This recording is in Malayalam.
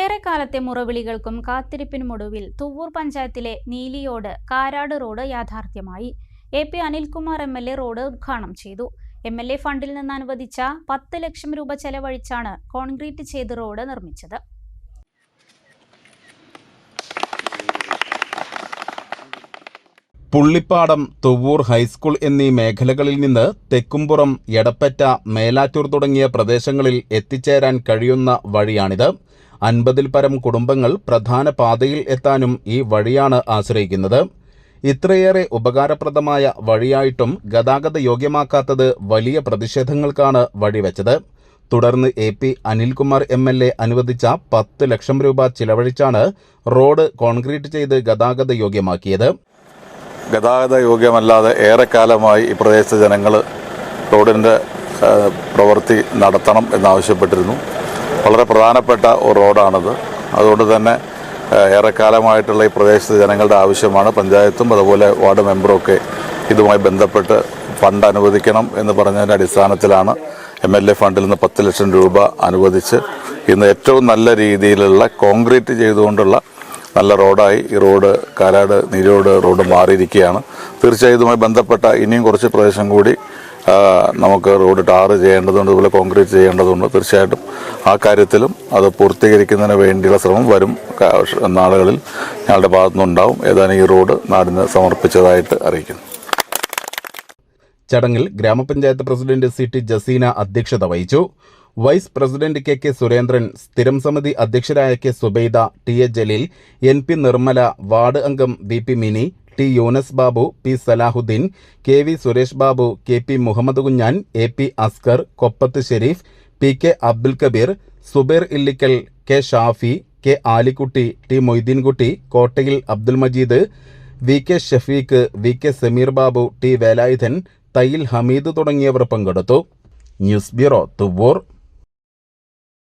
ഏറെക്കാലത്തെ മുറവിളികൾക്കും കാത്തിരിപ്പിനുമൊടുവിൽ തുവ്വൂർ പഞ്ചായത്തിലെ നീലിയോട് കാരാട് റോഡ് യാഥാർത്ഥ്യമായി. A P Anilkumar M L A road ഉദ്ഘാടനം ചെയ്തു. എം എൽ എ ഫണ്ടിൽ നിന്ന് അനുവദിച്ച പത്ത് ലക്ഷം രൂപ ചെലവഴിച്ചാണ് കോൺക്രീറ്റ് ചെയ്ത് റോഡ് നിർമ്മിച്ചത്. പുള്ളിപ്പാടം തുവ്വൂർ ഹൈസ്കൂൾ എന്നീ മേഖലകളിൽ നിന്ന് തെക്കുംപുറം എടപ്പറ്റ മേലാറ്റൂർ തുടങ്ങിയ പ്രദേശങ്ങളിൽ എത്തിച്ചേരാൻ കഴിയുന്ന വഴിയാണിത്. അൻപതിൽ പരം കുടുംബങ്ങൾ പ്രധാന പാതയിൽ എത്താനും ഈ വഴിയാണ് ആശ്രയിക്കുന്നത്. ഇത്രയേറെ ഉപകാരപ്രദമായ വഴിയായിട്ടും ഗതാഗത യോഗ്യമാക്കാത്തത് വലിയ പ്രതിഷേധങ്ങൾക്കാണ് വഴിവെച്ചത്. തുടർന്ന് A P Anilkumar M L A അനുവദിച്ച പത്ത് ലക്ഷം രൂപ ചിലവഴിച്ചാണ് റോഡ് കോൺക്രീറ്റ് ചെയ്ത് ഗതാഗത യോഗ്യമാക്കിയത്. ഗതാഗത യോഗ്യമല്ലാതെ ഏറെക്കാലമായി ഈ പ്രദേശത്തെ ജനങ്ങൾ റോഡിന്റെ പ്രവൃത്തി നടത്തണം എന്നാവശ്യപ്പെട്ടിരുന്നു. വളരെ പ്രധാനപ്പെട്ട ഒരു റോഡാണിത്. അതുകൊണ്ട് തന്നെ ഏറെക്കാലമായിട്ടുള്ള ഈ പ്രദേശത്തെ ജനങ്ങളുടെ ആവശ്യമാണ്. പഞ്ചായത്തും അതുപോലെ വാർഡ് മെമ്പറും ഒക്കെ ഇതുമായി ബന്ധപ്പെട്ട് ഫണ്ട് അനുവദിക്കണം എന്ന് പറഞ്ഞതിന്റെ അടിസ്ഥാനത്തിലാണ് എം എൽ എ ഫണ്ടിൽ നിന്ന് പത്ത് ലക്ഷം രൂപ അനുവദിച്ച് ഇന്ന് ഏറ്റവും നല്ല രീതിയിലുള്ള കോൺക്രീറ്റ് ചെയ്തുകൊണ്ടുള്ള നല്ല റോഡായി. ഈ റോഡ് കാലാട് നീരോട് റോഡ് മാറിയിരിക്കുകയാണ്. തീർച്ചയായും ഇതുമായി ബന്ധപ്പെട്ട ഇനിയും കുറച്ച് പ്രദേശം കൂടി നമുക്ക് റോഡ് ടാർ ചെയ്യേണ്ടതുണ്ട് അതുപോലെ കോൺക്രീറ്റ് ചെയ്യേണ്ടതുണ്ട്. തീർച്ചയായിട്ടും ആ കാര്യത്തിലും അത് പൂർത്തീകരിക്കുന്നതിന് വേണ്ടിയുള്ള ശ്രമം വരും. നാളുകളിൽ ഞങ്ങളുടെ ഭാഗത്തുനിന്നുണ്ടാവും. ഏതാനും ഈ റോഡ് നാടിന് സമർപ്പിച്ചതായിട്ട് അറിയിക്കുന്നു. ചടങ്ങിൽ ഗ്രാമപഞ്ചായത്ത് പ്രസിഡന്റ് സി ടി ജസീന അധ്യക്ഷത വഹിച്ചു. Vice president K K Surendran സ്ഥിരം സമിതി അധ്യക്ഷരായ K Zubaida T A Jaleel N P Nirmala ward അംഗം V P Mini T Yoonus Babu P Salahuddin K V Suresh Babu K P Muhammad Kunjan A P Askar Koppath Shareef P K Abdul Kabeer Zubair Illikkal K Shafi K Alikutty T Moideenkutty Kottayil Abdul Majeed V K Shafeeq V K Sameer Babu T Velayudhan Thayyil Hameed തുടങ്ങിയവർ പങ്കെടുത്തു. News bureau Thuvvur.